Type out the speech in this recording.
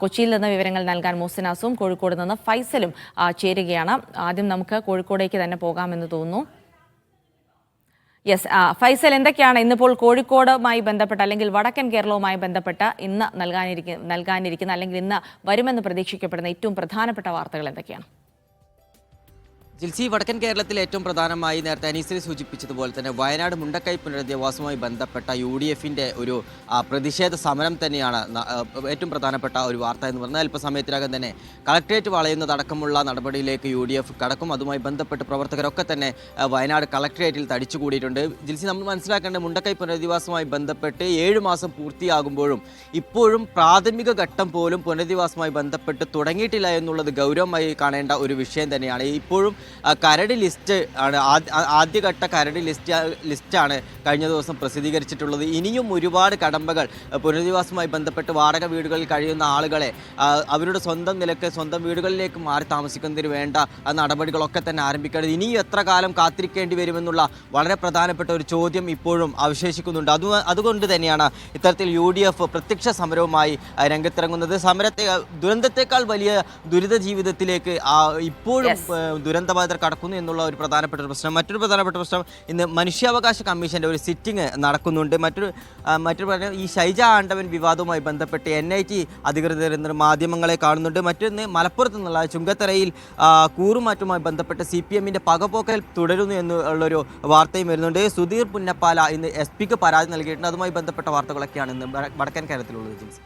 കൊച്ചിയിൽ നിന്ന് വിവരങ്ങൾ നൽകാൻ മോസിനാസും കോഴിക്കോട് നിന്ന് ഫൈസലും ചേരുകയാണ്. ആദ്യം നമുക്ക് കോഴിക്കോടേക്ക് തന്നെ പോകാമെന്ന് തോന്നുന്നു. യെസ് ഫൈസൽ എന്തൊക്കെയാണ് ഇന്നിപ്പോൾ കോഴിക്കോടുമായി ബന്ധപ്പെട്ട അല്ലെങ്കിൽ വടക്കൻ കേരളവുമായി ബന്ധപ്പെട്ട ഇന്ന് നൽകാനിരിക്കുന്ന നൽകാനിരിക്കുന്ന അല്ലെങ്കിൽ ഇന്ന് വരുമെന്ന് പ്രതീക്ഷിക്കപ്പെടുന്ന ഏറ്റവും പ്രധാനപ്പെട്ട വാർത്തകൾ എന്തൊക്കെയാണ്? ജിൽസി വടക്കൻ കേരളത്തിൽ ഏറ്റവും പ്രധാനമായി നേരത്തെ അനീസിൽ സൂചിപ്പിച്ചതുപോലെ തന്നെ വയനാട് മുണ്ടക്കൈ പുനരധിവാസവുമായി ബന്ധപ്പെട്ട യു ഡി എഫിന്റെ ഒരു പ്രതിഷേധ സമരം തന്നെയാണ് ഏറ്റവും പ്രധാനപ്പെട്ട ഒരു വാർത്ത എന്ന് പറഞ്ഞാൽ അല്പസമയത്തിനകം തന്നെ കളക്ട്രേറ്റ് വളയുന്നതടക്കമുള്ള നടപടിയിലേക്ക് യു ഡി എഫ് കടക്കും. അതുമായി ബന്ധപ്പെട്ട് പ്രവർത്തകരൊക്കെ തന്നെ വയനാട് കളക്ട്രേറ്റിൽ തടിച്ചുകൂടിയിട്ടുണ്ട് ജിൽസി നമ്മൾ മനസ്സിലാക്കേണ്ട മുണ്ടക്കൈ പുനരധിവാസവുമായി ബന്ധപ്പെട്ട് ഏഴ് മാസം പൂർത്തിയാകുമ്പോഴും ഇപ്പോഴും പ്രാഥമിക ഘട്ടം പോലും പുനരധിവാസവുമായി ബന്ധപ്പെട്ട് തുടങ്ങിയിട്ടില്ല എന്നുള്ളത് ഗൗരവമായി കാണേണ്ട ഒരു വിഷയം തന്നെയാണ്. ഇപ്പോഴും കരട് ലിസ്റ്റ് ആണ് ആദ്യഘട്ട കരട് ലിസ്റ്റ് ലിസ്റ്റാണ് കഴിഞ്ഞ ദിവസം പ്രസിദ്ധീകരിച്ചിട്ടുള്ളത്. ഇനിയും ഒരുപാട് കടമ്പകൾ പുനരധിവാസവുമായി ബന്ധപ്പെട്ട് വാടക വീടുകളിൽ കഴിയുന്ന ആളുകളെ അവരുടെ സ്വന്തം നിലയ്ക്ക് സ്വന്തം വീടുകളിലേക്ക് മാറി താമസിക്കുന്നതിന് വേണ്ട ആ നടപടികളൊക്കെ തന്നെ ആരംഭിക്കേണ്ടത് ഇനി എത്ര കാലം കാത്തിരിക്കേണ്ടി വരുമെന്നുള്ള വളരെ പ്രധാനപ്പെട്ട ഒരു ചോദ്യം ഇപ്പോഴും അവശേഷിക്കുന്നുണ്ട്. അത് അതുകൊണ്ട് തന്നെയാണ് ഇത്തരത്തിൽ യു ഡി എഫ് പ്രത്യക്ഷ സമരവുമായി രംഗത്തിറങ്ങുന്നത്. സമരത്തെ ദുരന്തത്തെക്കാൾ വലിയ ദുരിത ജീവിതത്തിലേക്ക് ഇപ്പോഴും. ദുരന്തബാധിതർ കടക്കുന്നു എന്നുള്ള ഒരു പ്രധാനപ്പെട്ട ഒരു പ്രശ്നം. മറ്റൊരു പ്രധാനപ്പെട്ട പ്രശ്നം ഇന്ന് മനുഷ്യാവകാശ കമ്മീഷന്റെ ഒരു സിറ്റിംഗ് നടക്കുന്നുണ്ട്. മറ്റൊരു മറ്റൊരു ഈ ഷൈജ ആണ്ടവൻ വിവാദവുമായി ബന്ധപ്പെട്ട് എൻ ഐ ടി അധികൃതർ മാധ്യമങ്ങളെ കാണുന്നുണ്ട്. മറ്റൊന്ന് മലപ്പുറത്ത് നിന്നുള്ള ചുങ്കത്തറയിൽ ആ, കൂറുമാറ്റവുമായി ബന്ധപ്പെട്ട് സി പി എമ്മിന്റെ പകപോക്കൽ തുടരുന്നു എന്നുള്ളൊരു വാർത്തയും വരുന്നുണ്ട്. സുധീർ പുന്നപ്പാല ഇന്ന് എസ് പിക്ക് പരാതി നൽകിയിട്ടുണ്ട്. അതുമായി ബന്ധപ്പെട്ട വാർത്തകളൊക്കെയാണ് ഇന്ന് വടക്കൻ കേരളത്തിലുള്ളത് ജിൻസ്.